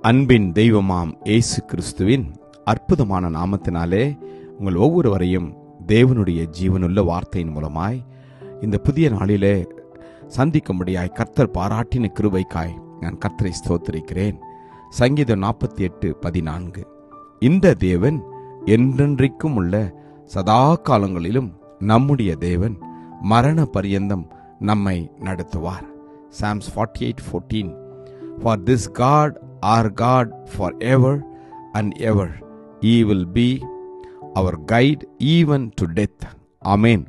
அன்பின் தெய்வமாம் ஏசு கிறிஸ்துவின் அற்புதமான நாமத்தினாலே உங்கள் ஒவ்வொருவரையும் தேவனுடைய ஜீவனுள்ள வார்த்தையின் மூலமாய் இந்த புதிய நாளிலே சந்திக்கும்படியாய் கர்த்தர் பாராட்டின கிருபைக்காய் நான் கர்த்தரை ஸ்தோத்திருக்கிறேன். சங்கீதம் நாற்பத்தி எட்டு பதினான்கு. இந்த தேவன் என்றென்றைக்கும் உள்ள சதா காலங்களிலும் நம்முடைய தேவன் மரண பரியந்தம் நம்மை நடத்துவார். Psalms forty eight fourteen for this God our God for ever and ever he will be our guide even to death amen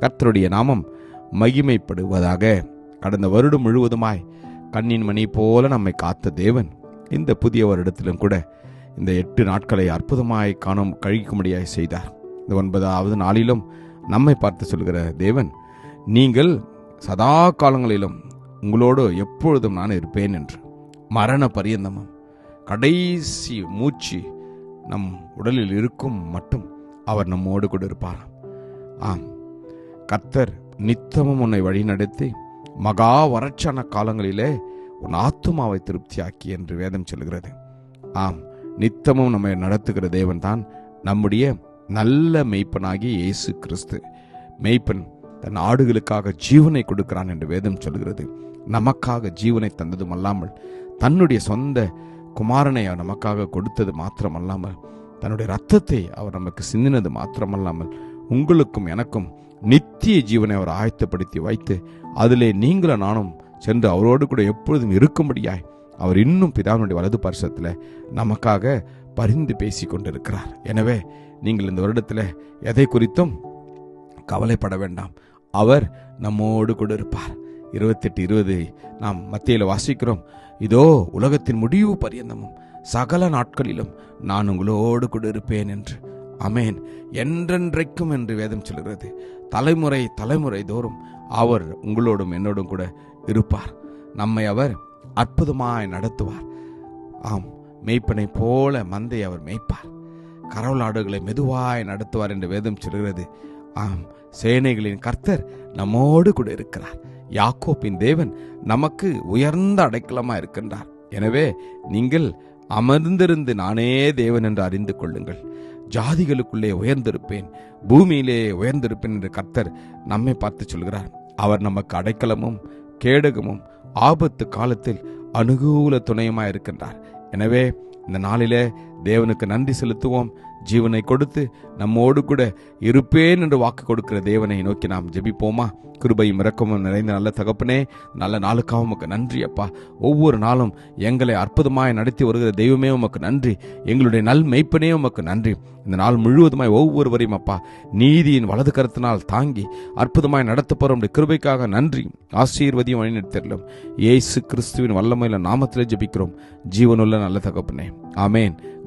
கர்த்தருடைய நாமம் மகிமைப்படுவதாக கடந்த வருடம் முழுவதுமாய் கண்ணின் மணி போல நம்மை காத்த தேவன் இந்த புதிய வருடத்திலும் கூட இந்த எட்டு நாட்களை அற்புதமாய் காணும் கழிக்கும்படியாய் செய்தார். இந்த ஒன்பதாவது நாளிலும் நம்மை பார்த்து சொல்கிற தேவன் நீங்கள் சதா காலங்களிலும் உங்களோடு எப்பொழுதும் நான் இருப்பேன் என்று. மரண பரியந்தமும் கடைசி மூச்சு நம் உடலில் இருக்கும் மட்டும் அவர் நம்மோடு கூட இருப்பாராம். ஆம். கத்தர் நித்தமும் உன்னை வழிநடத்தி மகா வறட்சான காலங்களிலே உன் ஆத்துமாவை திருப்தியாக்கி என்று வேதம் சொல்கிறது. ஆம். நித்தமும் நம்மை நடத்துகிற தேவன் தான் நம்முடைய நல்ல மெய்ப்பனாகி இயேசு கிறிஸ்து. மெய்ப்பன் தன் ஆடுகளுக்காக ஜீவனை கொடுக்கிறான் என்று வேதம் சொல்கிறது. நமக்காக ஜீவனை தந்ததும் அல்லாமல் தன்னுடைய சொந்த குமாரனை அவர் நமக்காக கொடுத்தது மாத்திரமல்லாமல் தன்னுடைய ரத்தத்தை அவர் நமக்கு சிந்தினது மாத்திரமல்லாமல் உங்களுக்கும் எனக்கும் நித்திய ஜீவனை அவர் ஆயத்தப்படுத்தி வைத்து அதிலே நீங்களும் நானும் சென்று அவரோடு கூட எப்பொழுதும் இருக்கும்படியாய் அவர் இன்னும் பிதாவினுடைய வலது பரிசத்தில் நமக்காக பரிந்து பேசி கொண்டிருக்கிறார். எனவே நீங்கள் இந்த வருடத்தில் எதை குறித்தும் கவலைப்பட வேண்டாம். அவர் நம்மோடு கூட இருப்பார். இருபத்தெட்டு இருபது நாம் மத்தியில் வாசிக்கிறோம். இதோ உலகத்தின் முடிவு பரியந்தமும் சகல நாட்களிலும் நான் உங்களோடு கூட இருப்பேன் என்று. அமேன் என்றென்றைக்கும் என்று வேதம் சொல்கிறது. தலைமுறை தலைமுறை தோறும் அவர் உங்களோடும் என்னோடும் கூட இருப்பார். நம்மை அவர் அற்புதமாய் நடத்துவார். ஆம் மெய்ப்பனை போல மந்தை அவர் மேய்ப்பார். கரவலாடுகளை மெதுவாய் நடத்துவார் என்று வேதம் சொல்கிறது. ஆம் சேனைகளின் கர்த்தர் நம்மோடு கூட இருக்கிறார். யாக்கோப்பின் தேவன் நமக்கு உயர்ந்த அடைக்கலமா இருக்கின்றார். எனவே நீங்கள் அமர்ந்திருந்து நானே தேவன் என்று அறிந்து கொள்ளுங்கள். ஜாதிகளுக்குள்ளே உயர்ந்திருப்பேன் பூமியிலே உயர்ந்திருப்பேன் என்று கர்த்தர் நம்மை பார்த்து சொல்கிறார். அவர் நமக்கு அடைக்கலமும் கேடகமும் ஆபத்து காலத்தில் அனுகூல துணையுமாய் இருக்கின்றார். எனவே இந்த நாளிலே தேவனுக்கு நன்றி செலுத்துவோம். ஜீவனை கொடுத்து நம்மோடு கூட இருப்பேன் என்று வாக்கு கொடுக்கிற தேவனை நோக்கி நாம் ஜெபிப்போமா? கிருபையும் இறக்கமும் நிறைந்த நல்ல தகப்பனே நல்ல நாளுக்காக உமக்கு நன்றி அப்பா. ஒவ்வொரு நாளும் எங்களை அற்புதமாய் நடத்தி வருகிற தெய்வமே உமக்கு நன்றி. எங்களுடைய நல் மெய்ப்பனே உமக்கு நன்றி. இந்த நாள் முழுவதுமாய் ஒவ்வொருவரையும் அப்பா நீதியின் வலது கருத்தினால் தாங்கி அற்புதமாய் நடத்தப்போற கிருபைக்காக நன்றி. ஆசீர்வதியும் வழிநடத்திடலும் இயேசு கிறிஸ்துவின் வல்லமையில நாமத்திலே ஜெபிக்கிறோம். ஜீவனுள்ள நல்ல தகப்பனே. ஆமேன்.